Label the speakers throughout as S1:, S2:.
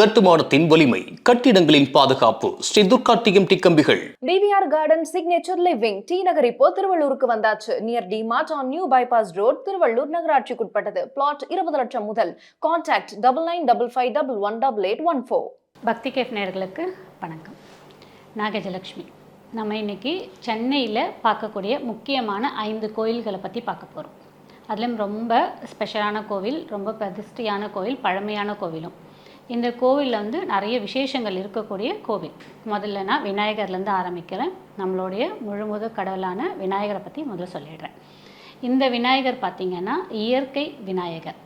S1: கட்டுமானத்தின் வலிமை கட்டிடங்களின் பாதுகாப்பு ஸ்ரீ துர்கா டிஎம்டி கம்பிகள்
S2: TVR garden signature living T Nagar இப்போ திருவள்ளூருக்கு வந்தாச்சு. Near D mart on new bypass road Thiruvallur நகராட்சிக்குட்பட்டது. Plot இருபது லட்சம் முதல். Contact double nine double five double one double eight one four
S3: Bhakti cafe நேயர்களுக்கு வணக்கம். நாகஜலக்ஷ்மி. நம்ம இன்னைக்கு சென்னையில் பார்க்கக்கூடிய முக்கியமான ஐந்து கோயில்களை பற்றி பார்க்க போகிறோம் அதிலும் ரொம்ப ஸ்பெஷலான கோவில் ரொம்ப பிரதிஷ்டியான கோவில் பழமையான கோவிலும். இந்த கோவிலில் வந்து நிறைய விசேஷங்கள் இருக்கக்கூடிய கோவில். முதல்ல நான் விநாயகர்லேருந்து ஆரம்பிக்கிறேன். நம்மளுடைய முழுமுத கடவுளான விநாயகரை பற்றி முதல்ல சொல்லிடுறேன். இந்த விநாயகர் பார்த்திங்கன்னா இயற்கை விநாயகர்.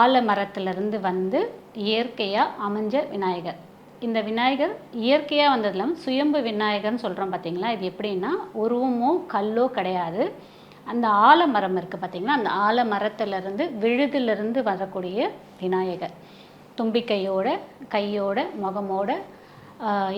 S3: ஆலமரத்திலிருந்து வந்து இயற்கையாக அமைஞ்ச விநாயகர். இந்த விநாயகர் இயற்கையாக வந்ததில் சுயம்பு விநாயகர்னு சொல்கிறோம் பார்த்தீங்களா இது எப்படின்னா உருவமோ கல்லோ கிடையாது. அந்த ஆலமரம் இருக்குது பார்த்திங்கன்னா அந்த ஆலமரத்திலிருந்து விழுதிலிருந்து வரக்கூடிய விநாயகர். தும்பிக்கையோட கையோட முகமோட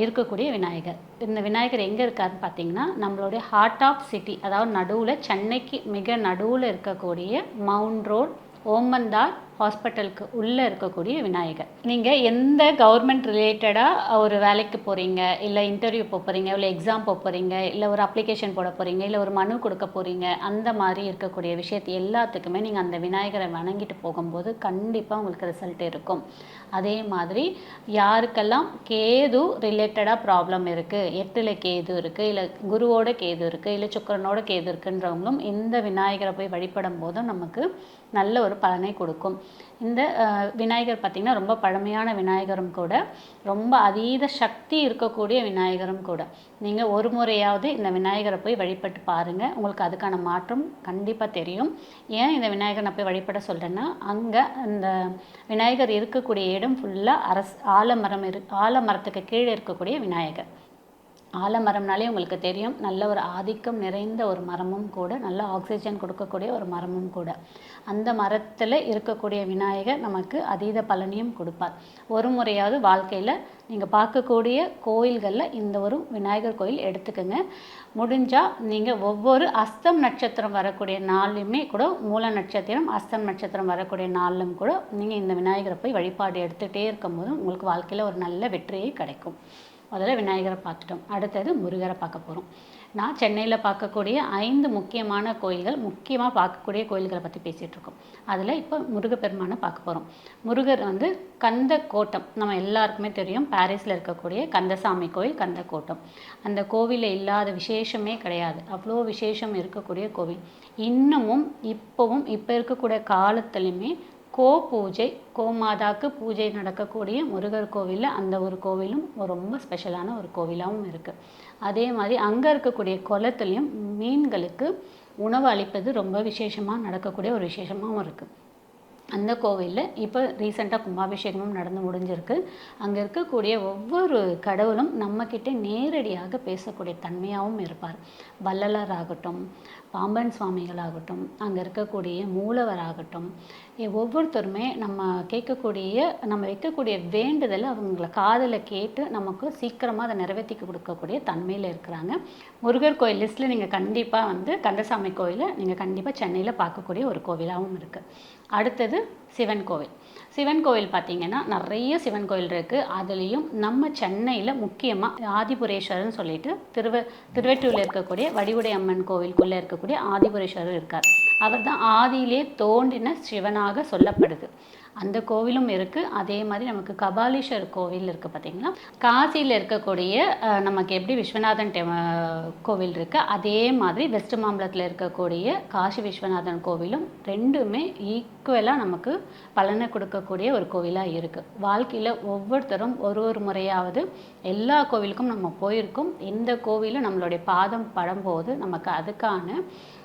S3: இருக்கக்கூடிய விநாயகர். இந்த விநாயகர் எங்கே இருக்காருன்னு பார்த்தீங்கன்னா நம்மளுடைய ஹார்ட் ஆஃப் சிட்டி அதாவது நடுவில் சென்னைக்கு மிக நடுவில் இருக்கக்கூடிய மவுண்ட் ரோட் ஓமந்தார் ஹாஸ்பிட்டலுக்கு உள்ளே இருக்கக்கூடிய விநாயகர். நீங்கள் எந்த கவர்மெண்ட் ரிலேட்டடாக ஒரு வேலைக்கு போகிறீங்க இல்லை இன்டர்வியூ போக போகிறீங்க இல்லை எக்ஸாம் போக போகிறீங்க இல்லை ஒரு அப்ளிகேஷன் போட போகிறீங்க இல்லை ஒரு மனு கொடுக்க போகிறீங்க அந்த மாதிரி இருக்கக்கூடிய விஷயத்தை எல்லாத்துக்குமே நீங்கள் அந்த விநாயகரை வணங்கிட்டு போகும்போது கண்டிப்பாக உங்களுக்கு ரிசல்ட் இருக்கும். அதே மாதிரி யாருக்கெல்லாம் கேது ரிலேட்டடாக ப்ராப்ளம் இருக்குது எட்டில் கேது இருக்குது இல்லை குருவோட கேது இருக்குது இல்லை சுக்கரனோட கேது இருக்குன்றவங்களும் இந்த விநாயகரை போய் வழிபடும் போதும் நமக்கு நல்ல ஒரு பலனை கொடுக்கும். இந்த விநாயகர் பார்த்திங்கன்னா ரொம்ப பழமையான விநாயகரும் கூட ரொம்ப அதீத சக்தி இருக்கக்கூடிய விநாயகரும் கூட. நீங்கள் ஒரு முறையாவது இந்த விநாயகரை போய் வழிபட்டு பாருங்கள் உங்களுக்கு அதுக்கான மாற்றம் கண்டிப்பாக தெரியும். ஏன் இந்த விநாயகர் நான் போய் வழிபட சொல்கிறேன்னா அங்கே அந்த விநாயகர் இருக்கக்கூடிய இடம் ஃபுல்லாக அரசு ஆலமரம் இரு ஆலமரத்துக்கு கீழே இருக்கக்கூடிய விநாயகர். ஆலமரம்னாலே உங்களுக்கு தெரியும் நல்ல ஒரு ஆதிக்கம் நிறைந்த ஒரு மரமும் கூட நல்ல ஆக்சிஜன் கொடுக்கக்கூடிய ஒரு மரமும் கூட. அந்த மரத்தில் இருக்கக்கூடிய விநாயகர் நமக்கு அதீத பலனையும் கொடுப்பார். ஒரு முறையாவது வாழ்க்கையில் நீங்கள் பார்க்கக்கூடிய கோயில்களில் இந்த ஒரு விநாயகர் கோயில் எடுத்துக்கோங்க. முடிஞ்சால் நீங்கள் ஒவ்வொரு அஸ்தம் நட்சத்திரம் வரக்கூடிய நாளுமே கூட மூல நட்சத்திரம் அஸ்தம் நட்சத்திரம் வரக்கூடிய நாளிலும் கூட நீங்கள் இந்த விநாயகரை போய் வழிபாடு எடுத்துகிட்டே இருக்கும்போது உங்களுக்கு வாழ்க்கையில் ஒரு நல்ல வெற்றியை கிடைக்கும். முதல்ல விநாயகரை பார்த்துட்டோம். அடுத்தது முருகரை பார்க்க போகிறோம் நான் சென்னையில் பார்க்கக்கூடிய ஐந்து முக்கியமான கோயில்கள் முக்கியமாக பார்க்கக்கூடிய கோயில்களை பற்றி பேசிகிட்ருக்கோம் அதில் இப்போ முருகப்பெருமானை பார்க்க போகிறோம் முருகர் வந்து கந்த கோட்டம் நம்ம எல்லாருக்குமே தெரியும் பாரிஸில் இருக்கக்கூடிய கந்தசாமி கோயில் கந்த கோட்டம் அந்த கோவிலில் இல்லாத விசேஷமே கிடையாது. அவ்வளோ விசேஷம் இருக்கக்கூடிய கோவில். இன்னமும் இப்போவும் இப்போ இருக்கக்கூடிய காலத்துலையுமே கோ பூஜை கோமாதாக்கு பூஜை நடக்கக்கூடிய முருகர் கோவிலில் அந்த ஒரு கோவிலும் ரொம்ப ஸ்பெஷலான ஒரு கோவிலாகவும் இருக்குது அதே மாதிரி அங்கே இருக்கக்கூடிய குளத்துலேயும் மீன்களுக்கு உணவு அளிப்பது ரொம்ப விசேஷமாக நடக்கக்கூடிய ஒரு விசேஷமாகவும் இருக்குது அந்த கோவிலில் இப்போ ரீசெண்டாக கும்பாபிஷேகமும் நடந்து முடிஞ்சிருக்கு. அங்கே இருக்கக்கூடிய ஒவ்வொரு கடவுளும் நம்மக்கிட்ட நேரடியாக பேசக்கூடிய தன்மையாகவும் இருப்பார். வள்ளலார் ஆகட்டும் பாம்பன் சுவாமிகளாகட்டும் அங்கே இருக்கக்கூடிய மூலவராகட்டும் ஒவ்வொருத்தருமே நம்ம கேட்கக்கூடிய நம்ம வைக்கக்கூடிய வேண்டுதலை அவங்கள காதில் கேட்டு நமக்கு சீக்கிரமாக அதை நிறைவேற்றி கொடுக்கக்கூடிய தன்மையில் இருக்கிறாங்க. முருகர் கோயில் லிஸ்ட்டில் நீங்கள் கண்டிப்பாக வந்து கந்தசாமி கோயிலை நீங்கள் கண்டிப்பாக சென்னையில் பார்க்கக்கூடிய ஒரு கோவிலாகவும் இருக்குது அடுத்தது சிவன் கோவில். சிவன் கோவில் பார்த்தீங்கன்னா நிறைய சிவன் கோயில் இருக்குது அதுலேயும் நம்ம சென்னையில் முக்கியமாக ஆதிபுரேஸ்வரர்னு சொல்லிட்டு திருவ திருவெட்டூரில் இருக்கக்கூடிய வடிவுடை அம்மன் கோவிலுக்குள்ளே இருக்கக்கூடிய ஆதிபுரேஸ்வரர் இருக்கார். அவர் தான் ஆதியிலே தோன்றின சிவனாக சொல்லப்படுது. அந்த கோவிலும் இருக்குது அதே மாதிரி நமக்கு கபாலீஸ்வர் கோவில் இருக்குது பார்த்திங்களா காசியில் இருக்கக்கூடிய நமக்கு எப்படி விஸ்வநாதன் டெ கோவில் இருக்குது அதே மாதிரி வெஸ்ட் மாம்பலத்தில் இருக்கக்கூடிய காசி விஸ்வநாதன் கோவிலும் ரெண்டுமே ஈக்குவலாக நமக்கு பலனை கொடுக்கக்கூடிய ஒரு கோவிலாக இருக்குது வாழ்க்கையில் ஒவ்வொருத்தரும் ஒரு ஒரு முறையாவது எல்லா கோவிலுக்கும் நம்ம போயிருக்கோம். எந்த கோவிலும் நம்மளுடைய பாதம் படும்போது நமக்கு அதுக்கான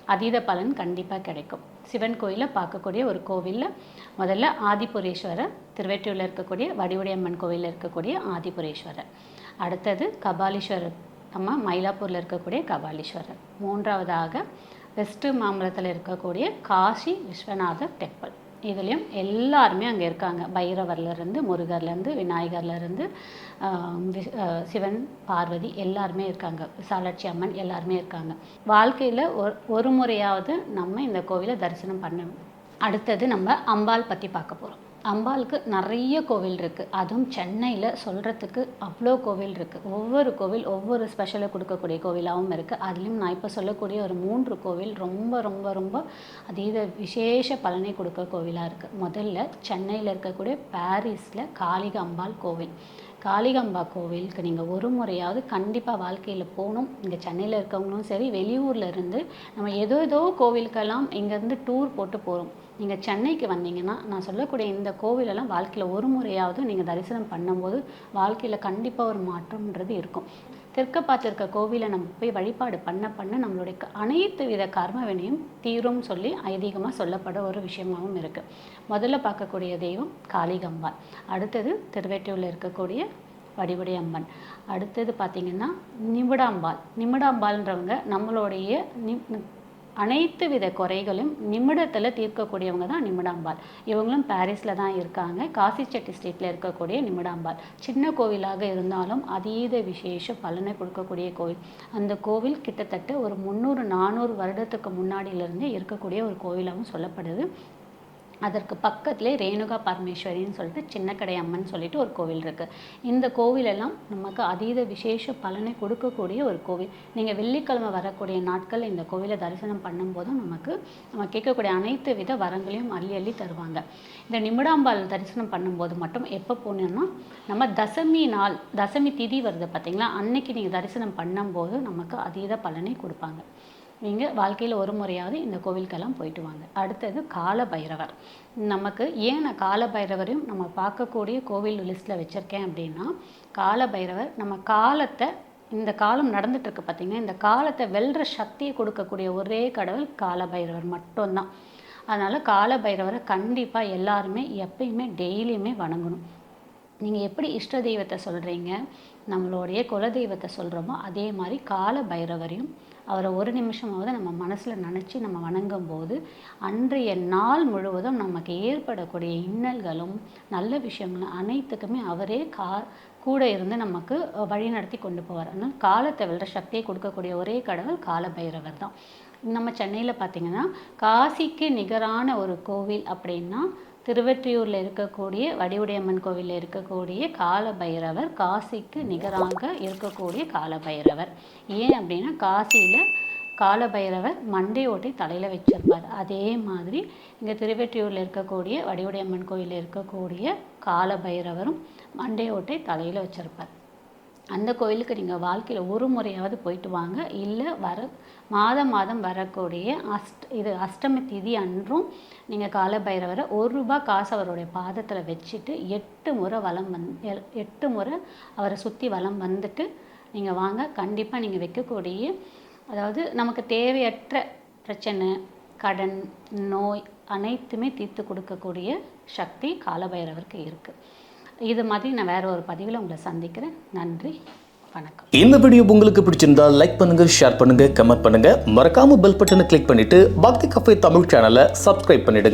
S3: அதீத பலன் கண்டிப்பாக கிடைக்கும். சிவன் கோயிலில் பார்க்கக்கூடிய ஒரு கோவிலில் முதல்ல ஆதிபுரேஸ்வரர் திருவெற்றியூரில் இருக்கக்கூடிய வடிவுடையம்மன் கோவிலில் இருக்கக்கூடிய ஆதிபுரேஸ்வரர். அடுத்தது கபாலீஸ்வரர் நம்ம மயிலாப்பூரில் இருக்கக்கூடிய கபாலீஸ்வரர். மூன்றாவதாக வெஸ்ட் மாம்பலத்தில் இருக்கக்கூடிய காசி விஸ்வநாதர் டெம்பிள். இதுலேயும் எல்லாருமே அங்கே இருக்காங்க. பைரவர்லேருந்து முருகர்லேருந்து விநாயகர்லேருந்து சிவன் பார்வதி எல்லாருமே இருக்காங்க. விசாலாட்சி அம்மன் எல்லாருமே இருக்காங்க. வாழ்க்கையில் ஒரு ஒரு முறையாவது நம்ம இந்த கோவிலை தரிசனம் பண்ணணும். அடுத்தது நம்ம அம்பாள் பற்றி பார்க்க போகிறோம் அம்பாளுக்கு நிறைய கோவில் இருக்குது அதுவும் சென்னையில் சொல்கிறதுக்கு அவ்வளோ கோவில் இருக்குது ஒவ்வொரு கோவில் ஒவ்வொரு ஸ்பெஷலை கொடுக்கக்கூடிய கோவிலாகவும் இருக்குது அதுலேயும் நான் இப்போ சொல்லக்கூடிய ஒரு மூன்று கோவில் ரொம்ப ரொம்ப ரொம்ப அதீத விசேஷ பலனை கொடுக்க கோவிலாக இருக்குது முதல்ல சென்னையில் இருக்கக்கூடிய பாரிஸில் காளிக அம்பாள் கோவில். காளிகம்பா கோவிலுக்கு நீங்கள் ஒரு முறையாவது கண்டிப்பாக வாழ்க்கையில் போகணும். இங்கே சென்னையில் இருக்கவங்களும் சரி வெளியூரில் இருந்து நம்ம ஏதோ ஏதோ கோவிலுக்கெல்லாம் இங்கேருந்து டூர் போட்டு போகிறோம் நீங்கள் சென்னைக்கு வந்தீங்கன்னா நான் சொல்லக்கூடிய இந்த கோவிலெல்லாம் வாழ்க்கையில் ஒரு முறையாவது நீங்கள் தரிசனம் பண்ணும்போது வாழ்க்கையில் கண்டிப்பாக ஒரு மாற்றம்ன்றது இருக்கும். தெற்க பார்த்துருக்க கோவிலை நம்ம போய் வழிபாடு பண்ண பண்ண நம்மளுடைய க- அனைத்து வித கர்ம வினையும் தீரும் சொல்லி ஐதீகமாக சொல்லப்பட ஒரு விஷயமாகவும் இருக்குது முதல்ல பார்க்கக்கூடிய தெய்வம் காளிகம்பாள். அடுத்தது திருவேட்டூரில் இருக்கக்கூடிய வடிவடை அம்மன் அடுத்தது பார்த்திங்கன்னா நிமிடாம்பாள். நிமிடாம்பாள்ன்றவங்க நம்மளுடைய நி அனைத்து வித குறைகளும் நிமிடத்தில் தீர்க்கக்கூடியவங்க தான் நிமிடாம்பாள். இவங்களும் பாரிஸில் தான் இருக்காங்க. காசிச்செட்டி ஸ்ட்ரீட்டில் இருக்கக்கூடிய நிமிடாம்பாள். சின்ன கோவிலாக இருந்தாலும் அதீத விசேஷ பலனை கொடுக்கக்கூடிய கோவில். அந்த கோவில் கிட்டத்தட்ட ஒரு முந்நூறு நானூறு வருடத்துக்கு முன்னாடியிலிருந்தே இருக்கக்கூடிய ஒரு கோவிலாகவும் சொல்லப்படுது. அதற்கு பக்கத்திலே ரேணுகா பரமேஸ்வரின்னு சொல்லிட்டு சின்னக்கடை அம்மன் சொல்லிட்டு ஒரு கோவில் இருக்குது இந்த கோவிலெல்லாம் நமக்கு அதீத விசேஷ பலனை கொடுக்கக்கூடிய ஒரு கோவில். நீங்கள் வெள்ளிக்கிழமை வரக்கூடிய நாட்கள் இந்த கோவிலை தரிசனம் பண்ணும்போதும் நமக்கு நம்ம கேட்கக்கூடிய அனைத்து வித வரங்களையும் அள்ளி அள்ளி தருவாங்க. இந்த நிமிடாம்பாள் தரிசனம் பண்ணும்போது மட்டும் எப்போ போனோம்னா நம்ம தசமி நாள் தசமி திதி வருது பார்த்தீங்களா அன்னைக்கு நீங்கள் தரிசனம் பண்ணும்போது நமக்கு அதீத பலனை கொடுப்பாங்க. நீங்கள் வாழ்க்கையில் ஒரு முறையாவது இந்த கோவிலுக்கெல்லாம் போயிட்டு வாங்க. அடுத்தது கால பைரவர் நமக்கு ஏன் நான் கால பைரவரையும் நம்ம பார்க்கக்கூடிய கோவில் லிஸ்ட்டில் வச்சுருக்கேன் அப்படின்னா கால பைரவர் நம்ம காலத்தை இந்த காலம் நடந்துட்டு இருக்கு பார்த்தீங்கன்னா இந்த காலத்தை வெல்ற சக்தியை கொடுக்கக்கூடிய ஒரே கடவுள் கால பைரவர் மட்டும்தான். அதனால் கால பைரவரை கண்டிப்பாக எல்லாருமே எப்பயுமே டெய்லியுமே வணங்கணும். நீங்கள் எப்படி இஷ்ட தெய்வத்தை சொல்கிறீங்க நம்மளுடைய குல தெய்வத்தை சொல்கிறோமோ அதே மாதிரி கால பைரவரையும் அவரை ஒரு நிமிஷமாவது நம்ம மனசில் நினச்சி நம்ம வணங்கும் போது அன்றைய நாள் முழுவதும் நமக்கு ஏற்படக்கூடிய இன்னல்களும் நல்ல விஷயங்களும் அனைத்துக்குமே அவரே கா கூட இருந்து நமக்கு வழி நடத்தி கொண்டு போவார். ஆனால் காலத்தை வெல்ற சக்தியை கொடுக்கக்கூடிய ஒரே கடவுள் கால பைரவர் தான். நம்ம சென்னையில் பார்த்தீங்கன்னா காசிக்கு நிகரான ஒரு கோவில் அப்படின்னா திருவெற்றியூரில் இருக்கக்கூடிய வடிவுடையம்மன் கோவிலில் இருக்கக்கூடிய கால பைரவர் காசிக்கு நிகராக இருக்கக்கூடிய கால பைரவர் ஏன் அப்படின்னா காசியில் கால பைரவர் மண்டை ஓட்டி தலையில் வச்சிருப்பார். அதே மாதிரி இங்கே திருவெற்றியூரில் இருக்கக்கூடிய வடிவுடையம்மன் கோயிலில் இருக்கக்கூடிய கால பைரவரும் மண்டை ஓட்டை தலையில் வச்சிருப்பார். அந்த கோயிலுக்கு நீங்கள் வாழ்க்கையில் ஒரு முறையாவது போயிட்டு வாங்க. இல்லை வர மாதம் மாதம் வரக்கூடிய அஷ்ட இது அஷ்டமி திதி அன்றும் நீங்கள் காலபைரவரை ஒரு ரூபா காசு அவருடைய பாதத்தில் வச்சுட்டு எட்டு முறை வளம் வந் எட்டு முறை அவரை சுற்றி வளம் வந்துட்டு நீங்கள் வாங்க. கண்டிப்பாக நீங்கள் வைக்கக்கூடிய அதாவது நமக்கு தேவையற்ற பிரச்சனை கடன் நோய் அனைத்துமே தீர்த்து கொடுக்கக்கூடிய சக்தி காலபைரவருக்கு இருக்குது இது மாதிரி நான் வேற ஒரு பதிவில் உங்களை சந்திக்கிறேன். நன்றி. வணக்கம்.
S1: இந்த வீடியோ உங்களுக்கு பிடிச்சிருந்தா லைக் பண்ணுங்க ஷேர் பண்ணுங்க கமெண்ட் பண்ணுங்க. மறக்காம பெல் பட்டனை கிளிக் பண்ணிட்டு பக்தி கஃபே தமிழ் சேனலை சப்ஸ்கிரைப் பண்ணிடுங்க.